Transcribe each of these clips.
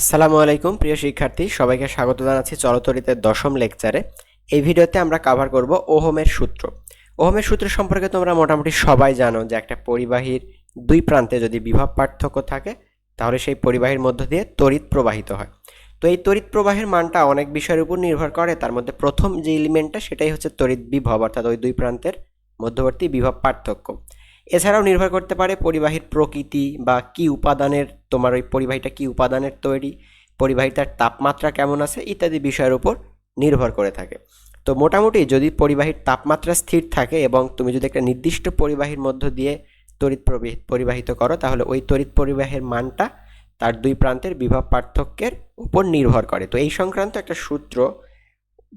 আসসালামু আলাইকুম, প্রিয় শিক্ষার্থী। সবাইকে স্বাগত জানাচ্ছি চলতরিতের দশম লেকচারে। এই ভিডিওতে আমরা কাভার করব ওহমের সূত্র। ওহমের সূত্র সম্পর্কে তোমরা মোটামুটি সবাই জানো যে একটা পরিবাহীর দুই প্রান্তে যদি বিভব পার্থক্য থাকে, তাহলে সেই পরিবাহীর মধ্য দিয়ে তড়িৎ প্রবাহিত হয়। তো এই তড়িৎ প্রবাহের মানটা অনেক বিষয়ের উপর নির্ভর করে। তার মধ্যে প্রথম যে এলিমেন্টটা সেটাই হচ্ছে তড়িৎ বিভব, অর্থাৎ ওই দুই প্রান্তের মধ্যবর্তী বিভব পার্থক্য। এছাড়াও নির্ভর করতে পারে পরিবাহীর প্রকৃতি বা কি উপাদানের, তোমার ওই পরিবাহীটা কি উপাদানের তৈরি, পরিবাহীটার তাপমাত্রা কেমন আছে, ইত্যাদি বিষয়ের উপর নির্ভর করে থাকে। তো মোটামুটি যদি পরিবাহীর তাপমাত্রা স্থির থাকে এবং তুমি যদি একটা নির্দিষ্ট পরিবাহীর মধ্য দিয়ে তড়িৎ প্রবাহি- পরিবাহিত করো, তাহলে ওই তড়িৎ পরিবাহের মানটা তার দুই প্রান্তের বিভব পার্থক্যের উপর নির্ভর করে। তো এই সংক্রান্ত একটা সূত্র,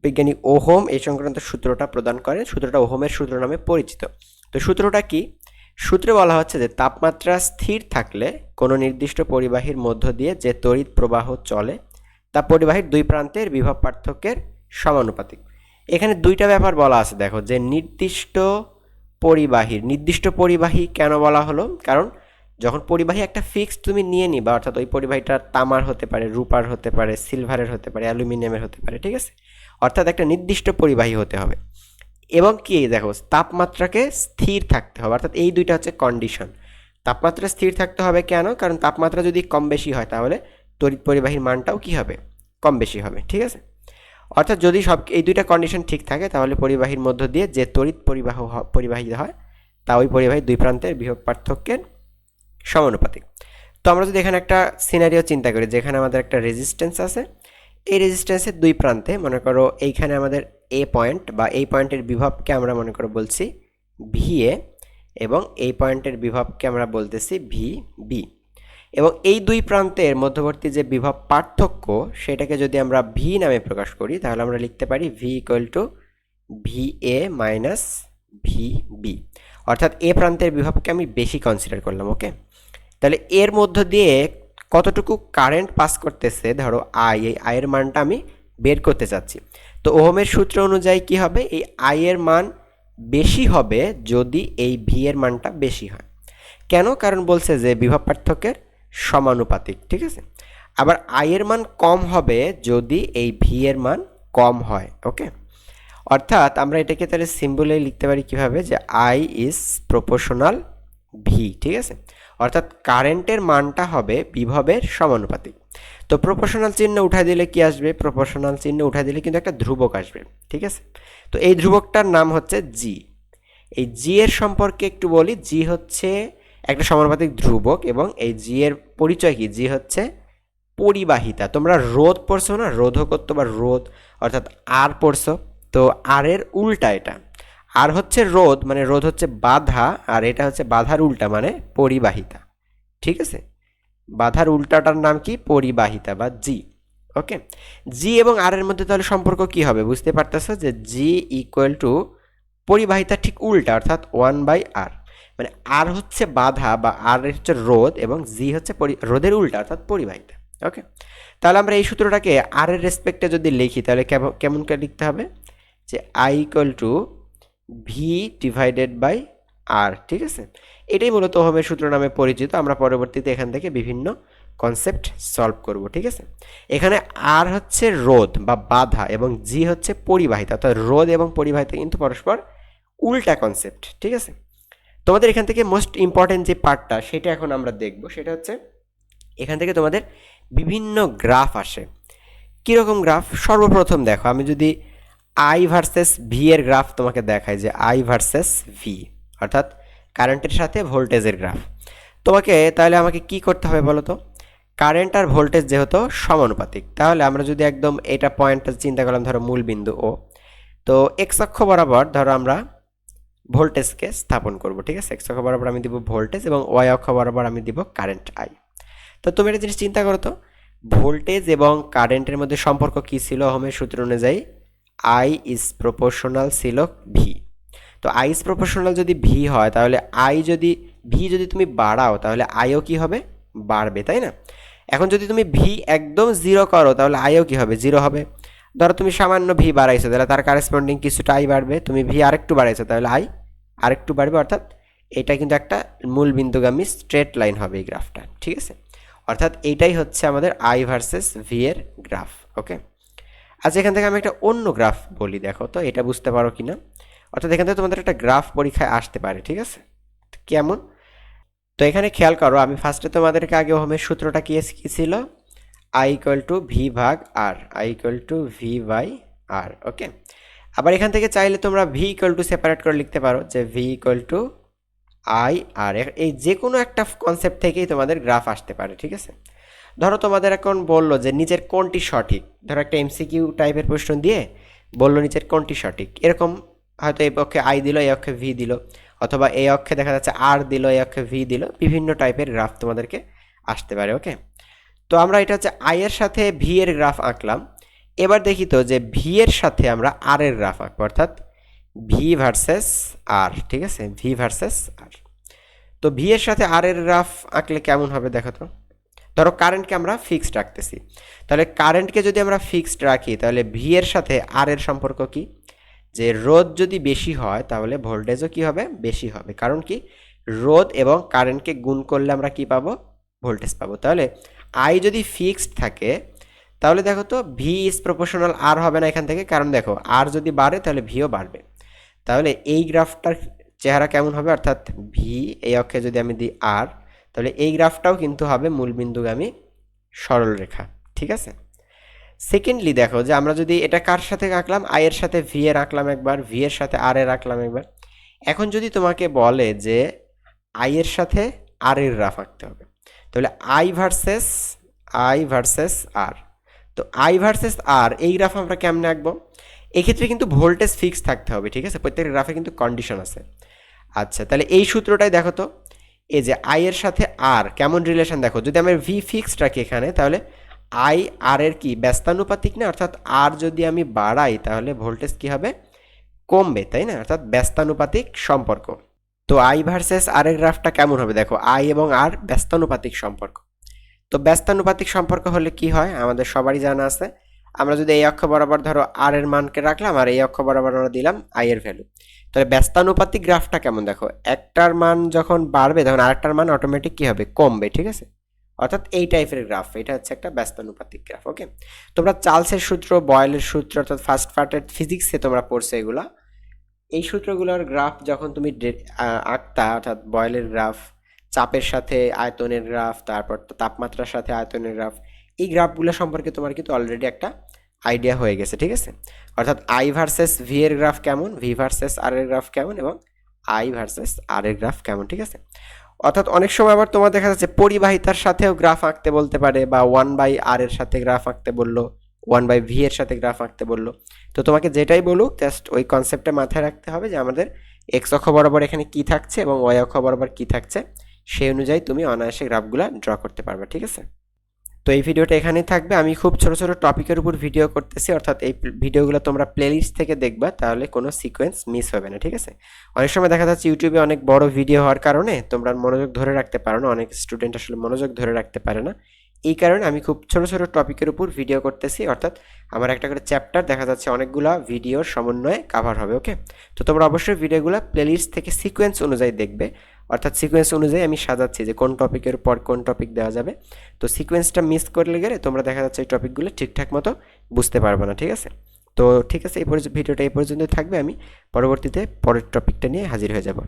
বিজ্ঞানী ওহম এই সংক্রান্ত সূত্রটা প্রদান করে, সূত্রটা ওহমের সূত্র নামে পরিচিত। তো সূত্রটা কি? সূত্রে বলা হচ্ছে যে তাপমাত্রা স্থির থাকলে কোনো নির্দিষ্ট পরিবাহীর মধ্য দিয়ে যে তড়িৎ প্রবাহ চলে, তা পরিবাহীর দুই প্রান্তের বিভব পার্থক্যের সমানুপাতিক। এখানে দুইটা ব্যাপার বলা আছে, দেখো, যে নির্দিষ্ট পরিবাহীর, নির্দিষ্ট পরিবাহী কেন বলা হলো? কারণ যখন পরিবাহী একটা ফিক্সড তুমি নিয়ে নিবা, অর্থাৎ ওই পরিবাহীটা তামার হতে পারে, রূপার হতে পারে সিলভারের হতে পারে অ্যালুমিনিয়ামের হতে পারে, ঠিক আছে? অর্থাৎ একটা নির্দিষ্ট পরিবাহী হতে হবে। এবং কি দেখো, তাপমাত্রাকে স্থির থাকতে হবে, অর্থাৎ এই দুইটা হচ্ছে কন্ডিশন তাপমাত্রা স্থির থাকতে হবে কেন? কারণ তাপমাত্রা যদি কম বেশি হয়, তাহলে তড়িৎ পরিবাহীর মানটাও কি হবে? কম বেশি হবে, ঠিক আছে? অর্থাৎ যদি সব, এই দুইটা কন্ডিশন ঠিক থাকে, তাহলে পরিবাহীর মধ্য দিয়ে যে তড়িৎ পরিবাহ পরিবাহিত হয়, তা ওই পরিবাহীর দুই প্রান্তের বিভব পার্থক্যের সমানুপাতিক। তো আমরা যদি এখানে একটা সিনারিও চিন্তা করি, যেখানে আমাদের একটা রেজিস্ট্যান্স আছে, এই রেজিস্ট্যান্সের দুই প্রান্তে, মনে করো, এইখানে আমাদের এ পয়েন্ট বা এই পয়েন্টের বিভবকে আমরা মনে করো বলছি ভি এ এবং এই পয়েন্টের বিভবকে আমরা বলতেছি ভি বি এবং এই দুই প্রান্তের মধ্যবর্তী যে বিভব পার্থক্য, সেটাকে যদি আমরা ভি নামে প্রকাশ করি, তাহলে আমরা লিখতে পারি V equal to V A minus V B অর্থাৎ এ প্রান্তের বিভবকে আমি বেশি কনসিডার করলাম ওকে তাহলে এর মধ্য দিয়ে কতটুকু কারেন্ট পাস করতেছে, ধরো আই এই আয়ের মানটা আমি বের করতে চাচ্ছি। তো ওহমের সূত্র অনুযায়ী কি হবে? এই আই এর মান বেশি হবে যদি এই ভি এর মানটা বেশি হয়। কেন? কারণ বলছে যে বিভব পার্থক্যের সমানুপাতিক, ঠিক আছে? আবার আই এর মান কম হবে যদি এই ভি এর মান কম হয় ওকে অর্থাৎ আমরা এটাকে তাহলে সিম্বলে লিখতে পারি কীভাবে? যে আই ইজ প্রপোর্শনাল ভি ঠিক আছে? অর্থাৎ কারেন্টের মানটা হবে বিভবের সমানুপাতিক। তো প্রপোর্শনাল চিহ্ন উঠাই দিলে কি আসবে? প্রপোর্শনাল চিহ্ন উঠাই দিলে কিন্তু একটা ধ্রুবক আসবে, ঠিক আছে? তো এই ধ্রুবকটার নাম হচ্ছে জি এই জি এর সম্পর্কে একটু বলি জি হচ্ছে একটা সমানুপাতিক ধ্রুবক এবং এই জি এর পরিচয় কি? জি হচ্ছে পরিবাহিতা। তোমরা রোধ পড়ছো না? রোধকত্ব বা রোধ, অর্থাৎ আর পড়ছো। তো আর এর উল্টা এটা। আর হচ্ছে রোধ মানে রোধ হচ্ছে বাধা, আর এটা হচ্ছে বাধার উল্টা মানে পরিবাহিতা। ঠিক আছে? বাধার উল্টাটার নাম কি? পরিবাহিতা বা জি। ওকে? জি এবং আর এর মধ্যে তাহলে সম্পর্ক কি হবে? বুঝতে পারতেছো যে জি ইকুয়াল টু পরিবাহিতা ঠিক উল্টা, অর্থাৎ ওয়ান বাই আর মানে আর হচ্ছে বাধা বা আর হচ্ছে রোধ এবং জি হচ্ছে রোধের উল্টা, অর্থাৎ পরিবাহিতা। ওকে? তাহলে আমরা এই সূত্রটাকে আর এর রেসপেক্টে যদি লিখি, তাহলে কেমন- কেমন লিখতে হবে? যে I equal to V divided by R, ঠিক আছে? এটাই মূলত ওহমের সূত্র নামে পরিচিত। আমরা পরবর্তীতে এখান থেকে বিভিন্ন কনসেপ্ট সলভ করব, ঠিক আছে? এখানে আর হচ্ছে রোধ বা বাধা এবং জি হচ্ছে পরিবাহিতা। অর্থাৎ রোধ এবং পরিবাহিতা কিন্তু পরস্পর উল্টা কনসেপ্ট ঠিক আছে? তোমাদের এখান থেকে মোস্ট ইম্পর্টেন্ট যে পার্টটা সেটা এখন আমরা দেখব। সেটা হচ্ছে এখান থেকে তোমাদের বিভিন্ন গ্রাফ আসে। কীরকম গ্রাফ সর্বপ্রথম দেখো, আমি যদি আই ভার্সেস ভি এর গ্রাফ তোমাকে দেখাই যে আই ভার্সেস ভি অর্থাৎ কারেন্টের সাথে ভোল্টেজের গ্রাফ। তোমাকে তাহলে আমাকে কি করতে হবে বলো তো? কারেন্ট আর ভোল্টেজ যেহেতু সমানুপাতিক, তাহলে আমরা যদি একদম এটা পয়েন্টটা চিন্তা করলাম, ধরো মূল বিন্দু ও তো এক্স অক্ষ বরাবর ধরো আমরা ভোল্টেজকে স্থাপন করব, ঠিক আছে? এক্স অক্ষ বরাবর আমি দিব ভোল্টেজ এবং ওয়াই অক্ষ বরাবর আমি দিব কারেন্ট আই তো তুমি একটা জিনিস চিন্তা করো তো, ভোল্টেজ এবং কারেন্টের মধ্যে সম্পর্ক কী ছিল? ওহমের সূত্র অনুযায়ী আই ইজ প্রপোর্শনাল ছিল ভি তো আইস ইজ প্রপোর্শনাল যদি ভি হয়, তাহলে আই যদি ভি যদি তুমি বাড়াও, তাহলে আইও কি হবে? বাড়বে, তাই না? এখন যদি তুমি ভি একদম জিরো করো, তাহলে আইও কি হবে? জিরো হবে। ধরো তুমি সামান্য ভি বাড়াইছো, তাহলে তার কারেসপন্ডিং কিছুটা আই বাড়বে। তুমি ভি আরেকটু বাড়াইছো, তাহলে আই আরেকটু বাড়বে, অর্থাৎ এটা কিন্তু একটা মূল বিন্দুগামী স্ট্রেট লাইন হবে এই গ্রাফটা ঠিক আছে? অর্থাৎ এইটাই হচ্ছে আমাদের আই ভার্সেস ভি এর গ্রাফ ওকে আচ্ছা এখান থেকে আমি একটা অন্য গ্রাফ বলি, দেখো তো, এটা বুঝতে পারো কি না অর্থাৎ এখান থেকে তোমাদের একটা গ্রাফ পরীক্ষায় আসতে পারে, ঠিক আছে? কেমন? তো এখানে খেয়াল করো, আমি ফার্স্টে তোমাদেরকে আগে হোমের সূত্রটা কি ছিল? আই ইকুয়াল টু ভি ভাগ R I equal to V by R okay আবার এখান থেকে চাইলে তোমরা ভি ইকুয়াল টু সেপারেট করে লিখতে পারো যে V equal to I R এই যে কোনো একটা কনসেপ্ট থেকেই তোমাদের গ্রাফ আসতে পারে, ঠিক আছে? ধরো তোমাদের এখন বলল যে নিচের কোনটি সঠিক। ধরো একটা এমসিকিউ টাইপের প্রশ্ন দিয়ে বলল নিচের কোনটি সঠিক। এরকম হয়তো এই পক্ষে আই দিল, এই অক্ষে ভি দিল, অথবা এই অক্ষে দেখা যাচ্ছে আর দিল, এই অক্ষে ভি দিল, বিভিন্ন টাইপের গ্রাফ তোমাদেরকে আসতে পারে ওকে তো আমরা এটা হচ্ছে আই এর সাথে ভি এর গ্রাফ আঁকলাম। এবার দেখি তো যে ভি এর সাথে আমরা আর এর গ্রাফ আঁকবো, অর্থাৎ ভি ভার্সেস আর ঠিক আছে? ভি ভার্সেস আর তো ভি এর সাথে আর এর গ্রাফ আঁকলে কেমন হবে দেখো তো? ধরো কারেন্টকে আমরা ফিক্সড রাখতেছি তাহলে কারেন্টকে যদি আমরা ফিক্সড রাখি, তাহলে ভি এর সাথে আর এর সম্পর্ক কি? যে রোদ যদি বেশি হয়, তাহলে ভোল্টেজও কি হবে? বেশি হবে। কারণ কি? রোদ এবং কারেন্টকে গুণ করলে আমরা কি পাবো? ভোল্টেজ পাবো। তাহলে আই যদি ফিক্সড থাকে, তাহলে দেখো তো ভি ইজ প্রপোর্শনাল আর হবে না এখান থেকে। কারণ দেখো আর যদি বাড়ে, তাহলে ভিও বাড়বে। তাহলে এই গ্রাফটার চেহারা কেমন হবে? অর্থাৎ ভি এই অক্ষে যদি আমি দিই আর তাহলে এই গ্রাফটাও কিন্তু হবে মূলবিন্দুগামী সরল রেখা ঠিক আছে? সেকেন্ডলি দেখো যে আমরা যদি এটা কার সাথে আঁকলাম? আই এর সাথে ভি এর আঁকলাম একবার ভি এর সাথে আর এর আঁকলাম একবার। এখন যদি তোমাকে বলে যে আই এর সাথে আর এর গ্রাফ আঁকতে হবে, তাহলে I versus I versus R তো আই ভার্সেস আর এই গ্রাফ আমরা কেমনে আঁকবো? এক্ষেত্রে কিন্তু ভোল্টেজ ফিক্স থাকতে হবে, ঠিক আছে? প্রত্যেক গ্রাফে কিন্তু কন্ডিশন আছে। আচ্ছা তাহলে এই সূত্রটাই দেখো তো। এই যে আই এর সাথে আর কেমন রিলেশন দেখো, যদি আমি ভি ফিক্সড রাখি এখানে, তাহলে আই আর এর কি? ব্যস্তানুপাতিক না? অর্থাৎ আর যদি আমি বাড়াই, তাহলে ভোল্টেজ কি হবে? কমবে, তাই না? অর্থাৎ ব্যস্তানুপাতিক সম্পর্ক। তো আই ভার্সেস আর এর গ্রাফটা কেমন হবে? দেখো, আই এবং আর ব্যস্তানুপাতিক সম্পর্ক। তো ব্যস্তানুপাতিক সম্পর্ক হলে কি হয়? আমাদের সবারই জানা আছে। আমরা যদি এই অক্ষ বরাবর ধরো আর এর মানকে রাখলাম, আর এই অক্ষ বরাবর আমরা দিলাম আই এর ভ্যালু। তাহলে ব্যস্তানুপাতিক গ্রাফটা কেমন? দেখো, একটার মান যখন বাড়বে, তখন আরেকটার মান অটোমেটিক কি হবে? কমবে, ঠিক আছে? অর্থাৎ এই টাইপের গ্রাফ, এটা হচ্ছে একটা ব্যস্তানুপাতিক গ্রাফ ওকে তোমরা চার্লসের সূত্র, বয়েলের সূত্র, অর্থাৎ ফার্স্ট পার্টের ফিজিক্সে তোমরা পড়ছো এগুলা। এই সূত্রগুলোর গ্রাফ যখন তুমি আঁকতা, অর্থাৎ বয়েলের গ্রাফ, চাপের সাথে আয়তনের গ্রাফ, তারপর তাপমাত্রার সাথে আয়তনের গ্রাফ, এই গ্রাফগুলো সম্পর্কে তোমার কিন্তু অলরেডি একটা আইডিয়া হয়ে গেছে, ঠিক আছে? অর্থাৎ আই ভার্সেস ভি এর গ্রাফ কেমন? ভি ভার্সেস আর এর গ্রাফ কেমন? এবং আই ভার্সেস আর এর গ্রাফ কেমন, ঠিক আছে? অর্থাৎ অনেক সময় আবার তোমার দেখা যাচ্ছে পরিবাহিতার সাথেও গ্রাফ আঁকতে বলতে পারে বা ওয়ান বাই আর এর সাথে গ্রাফ আঁকতে বলল ওয়ান বাই ভি এর সাথে গ্রাফ আঁকতে বলল। তো তোমাকে যেটাই বলুক জাস্ট ওই কনসেপ্টটা মাথায় রাখতে হবে যে আমাদের এক্স অক্ষ বরাবর এখানে কি থাকছে এবং ওয়াই অক্ষ বরাবর কি থাকছে, সেই অনুযায়ী তুমি অনায়াসে গ্রাফগুলো ড্র করতে পারবে, ঠিক আছে? তো এই ভিডিওটা এখানেই থাকবে। আমি খুব ছোট ছোট টপিকের উপর ভিডিও করতেছি, অর্থাৎ এই ভিডিওগুলো তোমরা প্লেলিস্ট থেকে দেখবা, তাহলে কোনো সিকোয়েন্স মিস হবে না, ঠিক আছে? অনেক সময় দেখা যাচ্ছে ইউটিউবে অনেক বড় ভিডিও হওয়ার কারণে তোমরা মনোযোগ ধরে রাখতে পারো না, অনেক স্টুডেন্ট আসলে মনোযোগ ধরে রাখতে পারে না। এই কারণে আমি খুব ছোট ছোট টপিকের উপর ভিডিও করতেছি, অর্থাৎ আমার একটা করে চ্যাপ্টার দেখা যাচ্ছে অনেকগুলো ভিডিওর সমন্বয়ে কাভার হবে ওকে তো তোমরা অবশ্যই ভিডিওগুলো প্লেলিস্ট থেকে সিকোয়েন্স অনুযায়ী দেখবে। অর্থাৎ সিকোয়েন্স অনুযায়ী আমি সাজাচ্ছি যে কোন টপিকের পর কোন টপিক দেওয়া যাবে। তো সিকোয়েন্সটা মিস করলে গেলে তোমরা দেখা যাচ্ছে এই টপিকগুলো ঠিকঠাক মতো বুঝতে পারবে না, ঠিক আছে? তো ঠিক আছে, এই পর্যন্ত ভিডিওটা এই পর্যন্ত থাকবে, আমি পরবর্তীতে পরের টপিকটা নিয়ে হাজির হয়ে যাব।